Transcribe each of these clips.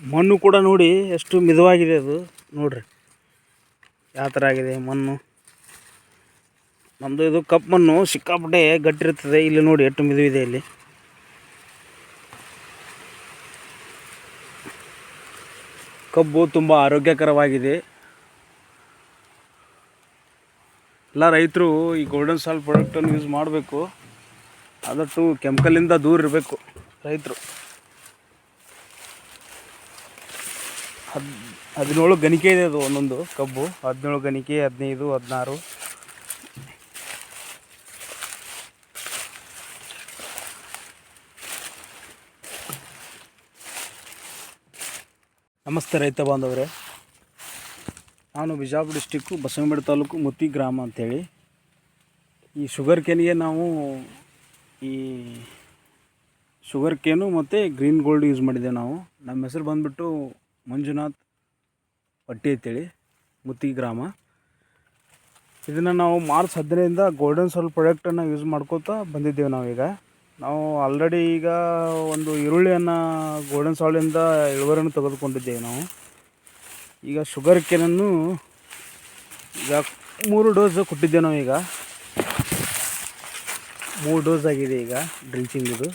ಮಣ್ಣು ಕೂಡ ನೋಡಿ ಎಷ್ಟು ಮಿದವಾಗಿದೆ ಅದು. ನೋಡ್ರಿ. ಯಾವ ಥರ ಆಗಿದೆ ಮಣ್ಣು. ನಮ್ಮದು ಇದು ಕಪ್ಪು ಮಣ್ಣು, ಸಿಕ್ಕಾಪಟ್ಟೆ ಗಟ್ಟಿರ್ತದೆ ಇಲ್ಲಿ ನೋಡಿ ಎಷ್ಟು ಮಿದುವಿದೆ ಇಲ್ಲಿ. ಕಬ್ಬು ತುಂಬ ಆರೋಗ್ಯಕರವಾಗಿದೆ. ಎಲ್ಲ ರೈತರು ಈ ಗೋಲ್ಡನ್ ಸಾಲ್ ಪ್ರಾಡಕ್ಟನ್ನು ಯೂಸ್ ಮಾಡಬೇಕು. ಆದಷ್ಟು ಕೆಮಿಕಲಿಂದ ದೂರ ಇರಬೇಕು ರೈತರು. ಹದಿನೇಳು ಗಣಿಕೆ ಇದೆ ಅದು ಒಂದೊಂದು ಕಬ್ಬು. ಹದಿನೇಳು ಗಣಿಕೆ, ಹದಿನೈದು, ಹದಿನಾರು. ನಮಸ್ತೆ ರೈತ ಬಾಂಧವರೇ. ನಾನು ಬಿಜಾಪುರ ಡಿಸ್ಟಿಕ್ಕು ಬಸವನಗುಡಿ ತಾಲೂಕು ಮುತ್ತಿ ಗ್ರಾಮ ಅಂಥೇಳಿ. ಈ ಶುಗರ್ ಕೇನಿಗೆ ನಾವು ಈ ಶುಗರ್ ಕೇನು ಮತ್ತು ಗ್ರೀನ್ ಗೋಲ್ಡ್ ಯೂಸ್ ಮಾಡಿದ್ದೇವೆ ನಾವು. ನಮ್ಮ ಹೆಸರು ಬಂದುಬಿಟ್ಟು ಮಂಜುನಾಥ್ ಪಟ್ಟಿ ಅಂತೇಳಿ, ಮುತ್ತಿ ಗ್ರಾಮ. ಇದನ್ನು ನಾವು ಮಾರ್ಚ್ ಹದಿನೈದರಿಂದ ಗೋಲ್ಡನ್ ಸೋಲ್ ಪ್ರಾಡಕ್ಟನ್ನು ಯೂಸ್ ಮಾಡ್ಕೋತಾ ಬಂದಿದ್ದೇವೆ ನಾವೀಗ ನಾವು ಆಲ್ರೆಡಿ ಈಗ ಒಂದು ಈರುಳ್ಳಿಯನ್ನು ಗೋಲ್ಡನ್ ಸಾಲಿಂದ ಇಳುವರಿಯನ್ನು ತೆಗೆದುಕೊಂಡಿದ್ದೇವೆ ನಾವು. ಈಗ ಶುಗರ್ ಕೇನನ್ನು ಈಗ ಮೂರು ಡೋಸ್ ಕೊಟ್ಟಿದ್ದೇವೆ ನಾವು ಈಗ. ಮೂರು ಡೋಸ್ ಆಗಿದೆ ಈಗ ಡ್ರಿಂಚಿಂಗ್ ಇದು.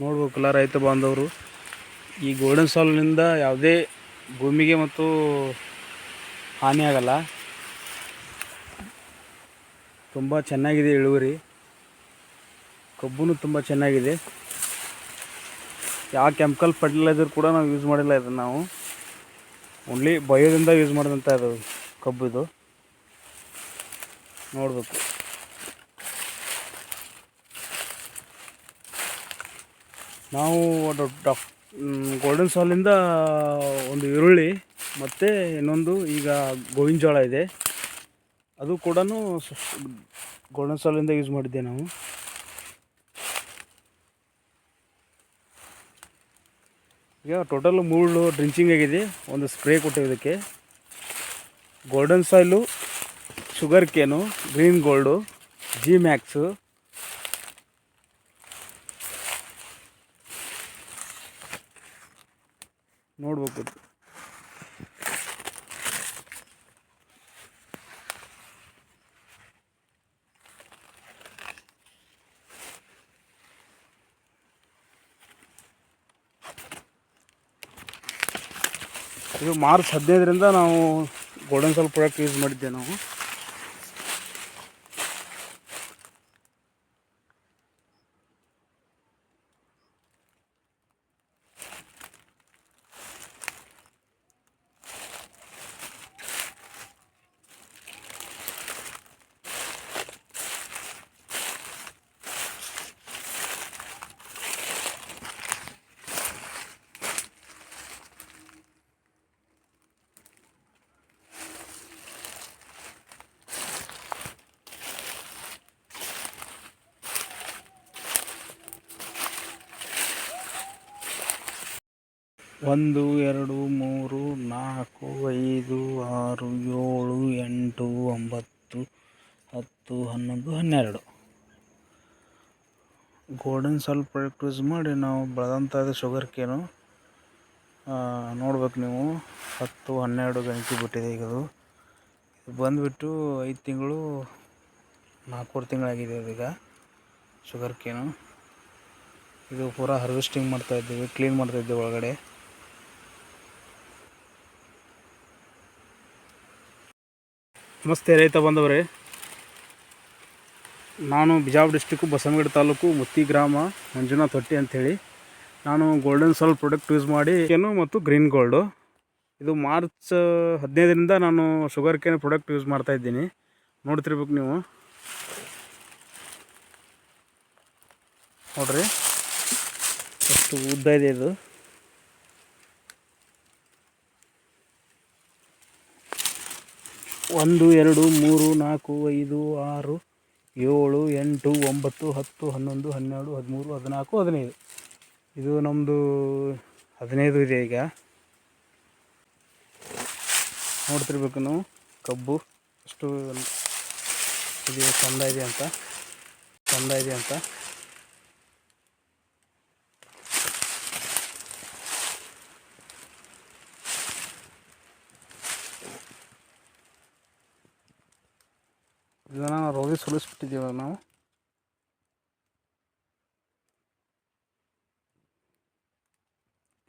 ನೋಡ್ಬೇಕಲ್ಲ ರೈತ ಬಾಂಧವರು. ಈ ಗೋಲ್ಡನ್ ಸಾಲ್ನಿಂದ ಯಾವುದೇ ಭೂಮಿಗೆ ಮತ್ತು ಹಾನಿ ಆಗಲ್ಲ. ತುಂಬ ಚೆನ್ನಾಗಿದೆ ಇಳುವರಿ. ಕಬ್ಬೂ ತುಂಬ ಚೆನ್ನಾಗಿದೆ. ಯಾವ ಕೆಮಿಕಲ್ ಫರ್ಟಿಲೈಸರ್ ಕೂಡ ನಾವು ಯೂಸ್ ಮಾಡಿಲ್ಲ ಇದನ್ನು ನಾವು. ಓನ್ಲಿ ಬಯೋದಿಂದ ಯೂಸ್ ಮಾಡಿದಂಥ ಇದು ಕಬ್ಬಿದು ನೋಡಬೇಕು. ನಾವು ಡಾಕ್ ಗೋಲ್ಡನ್ ಸಾಲಿಂದ ಒಂದು ಈರುಳ್ಳಿ ಮತ್ತು ಇನ್ನೊಂದು ಈಗ ಗೋವಿನ ಜೋಳ ಇದೆ. ಅದು ಕೂಡ ಗೋಲ್ಡನ್ ಸಾಲಿಂದ ಯೂಸ್ ಮಾಡಿದ್ದೆ ನಾವು. ಈಗ ಟೋಟಲ್ ಮೂರು ಡ್ರಿಂಚಿಂಗ್ ಆಗಿದೆ, ಒಂದು ಸ್ಪ್ರೇ ಕೊಟ್ಟಿವೆ ಇದಕ್ಕೆ. Golden soil sugar cane green gold G max ನೋಡ್ಬೇಕು ಇದು. ಮಾರ್ಚ್ ಹದಿನೈದರಿಂದ ನಾವು ಗೋಲ್ಡನ್ ಸಾಲ್ ಪ್ರಾಡಕ್ಟ್ ಯೂಸ್ ಮಾಡಿದ್ದೆ ನಾವು ಒಂದು, ಎರಡು, ಮೂರು, ನಾಲ್ಕು, ಐದು, ಆರು, ಏಳು, ಎಂಟು, ಒಂಬತ್ತು, ಹತ್ತು, ಹನ್ನೊಂದು, ಹನ್ನೆರಡು. ಗೋಲ್ಡನ್ ಪ್ರಾಡಕ್ಟ್ ಯೂಸ್ ಮಾಡಿ ನಾವು ಬೆಳೆದಂಥ ಶುಗರ್ ಕೇನು ನೋಡ್ಬೇಕು ನೀವು. ಹತ್ತು, ಹನ್ನೆರಡು ಗಂಟೆ ಬಿಟ್ಟಿದೆ ಈಗ ಅದು. ಬಂದುಬಿಟ್ಟು ಐದು ತಿಂಗಳು, ನಾಲ್ಕೂವರೆ ತಿಂಗಳಾಗಿದೆ ಅದೀಗ ಶುಗರ್ ಕೇನು ಇದು ಪೂರಾ ಹಾರ್ವೆಸ್ಟಿಂಗ್ ಮಾಡ್ತಾ ಇದ್ದೀವಿ ಕ್ಲೀನ್ ಮಾಡ್ತಾ ಇದ್ದೀವಿ ಒಳಗಡೆ. ನಮಸ್ತೆ ರೈತ ಬಂದವರೇ ನಾನು ಬಿಜಾಪುರ ಡಿಸ್ಟಿಕ್ಕು ಬಸವನಗಡ ತಾಲೂಕು ಮುತ್ತಿ ಗ್ರಾಮ ಮಂಜುನಾಥ್ ಹೊಟ್ಟಿ ಅಂಥೇಳಿ ನಾನು ಗೋಲ್ಡನ್ ಸಾಲ್ ಪ್ರಾಡಕ್ಟ್ ಯೂಸ್ ಮಾಡಿ ಏನು ಮತ್ತು ಗ್ರೀನ್ ಗೋಲ್ಡು ಇದು ಮಾರ್ಚ್ ಹದಿನೈದರಿಂದ ನಾನು ಶುಗರ್ ಕೇನ್ ಪ್ರಾಡಕ್ಟ್ ಯೂಸ್ ಮಾಡ್ತಾ ಇದ್ದೀನಿ. ನೋಡ್ತಿರ್ಬೇಕು ನೀವು. ನೋಡ್ರಿ. ಎಷ್ಟು ಉದ್ದ ಇದೆ ಇದು. ಒಂದು, ಎರಡು, ಮೂರು, ನಾಲ್ಕು, ಐದು, ಆರು, ಏಳು, ಎಂಟು, ಒಂಬತ್ತು, ಹತ್ತು, ಹನ್ನೊಂದು, ಹನ್ನೆರಡು, ಹದಿಮೂರು, ಹದಿನಾಲ್ಕು, ಹದಿನೈದು. ಇದು ನಮ್ಮದು ಹದಿನೈದು ಇದೆ ಈಗ. ನೋಡ್ತಿರ್ಬೇಕು ನಾವು, ಕಬ್ಬು, ಅಷ್ಟು ಇದು ಚಂದ ಇದೆ ಅಂತ, ಚಂದ ಇದೆ ಅಂತ. ಇದನ್ನು ರೋಗಿ ಸುಲಿಸ್ಬಿಟ್ಟಿದ್ದೀವಿ ನಾವು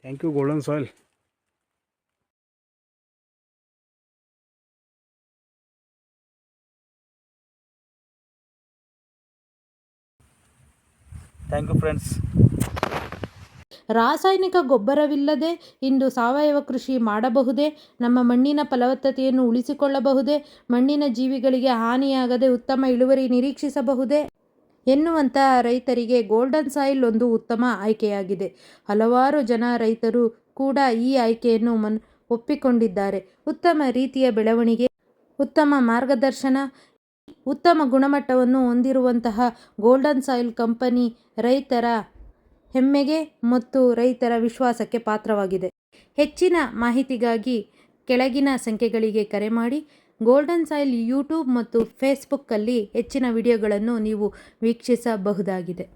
thank you golden soil thank you friends ರಾಸಾಯನಿಕ ಗೊಬ್ಬರವಿಲ್ಲದೆ ಇಂದು ಸಾವಯವ ಕೃಷಿ ಮಾಡಬಹುದೇ? ನಮ್ಮ ಮಣ್ಣಿನ ಫಲವತ್ತತೆಯನ್ನು ಉಳಿಸಿಕೊಳ್ಳಬಹುದೇ? ಮಣ್ಣಿನ ಜೀವಿಗಳಿಗೆ ಹಾನಿಯಾಗದೆ ಉತ್ತಮ ಇಳುವರಿ ನಿರೀಕ್ಷಿಸಬಹುದೇ? ಎನ್ನುವಂಥ ರೈತರಿಗೆ ಗೋಲ್ಡನ್ ಸಾಯಿಲ್ ಒಂದು ಉತ್ತಮ ಆಯ್ಕೆಯಾಗಿದೆ. ಹಲವಾರು ಜನ ರೈತರು ಕೂಡ ಈ ಆಯ್ಕೆಯನ್ನು ಮನ್, ಒಪ್ಪಿಕೊಂಡಿದ್ದಾರೆ. ಉತ್ತಮ ರೀತಿಯ ಬೆಳವಣಿಗೆ, ಉತ್ತಮ ಮಾರ್ಗದರ್ಶನ, ಉತ್ತಮ ಗುಣಮಟ್ಟವನ್ನು ಹೊಂದಿರುವಂತಹ ಗೋಲ್ಡನ್ ಸಾಯಿಲ್ ಕಂಪನಿ ರೈತರ ಹೆಮ್ಮೆಗೆ ಮತ್ತು ರೈತರ ವಿಶ್ವಾಸಕ್ಕೆ ಪಾತ್ರವಾಗಿದೆ. ಹೆಚ್ಚಿನ ಮಾಹಿತಿಗಾಗಿ ಕೆಳಗಿನ ಸಂಖ್ಯೆಗಳಿಗೆ ಕರೆ ಮಾಡಿ. ಗೋಲ್ಡನ್ ಸಾಯಿಲ್ ಯೂಟ್ಯೂಬ್ ಮತ್ತು ಫೇಸ್ಬುಕ್ಕಲ್ಲಿ ಹೆಚ್ಚಿನ ವಿಡಿಯೋಗಳನ್ನು ನೀವು ವೀಕ್ಷಿಸಬಹುದಾಗಿದೆ.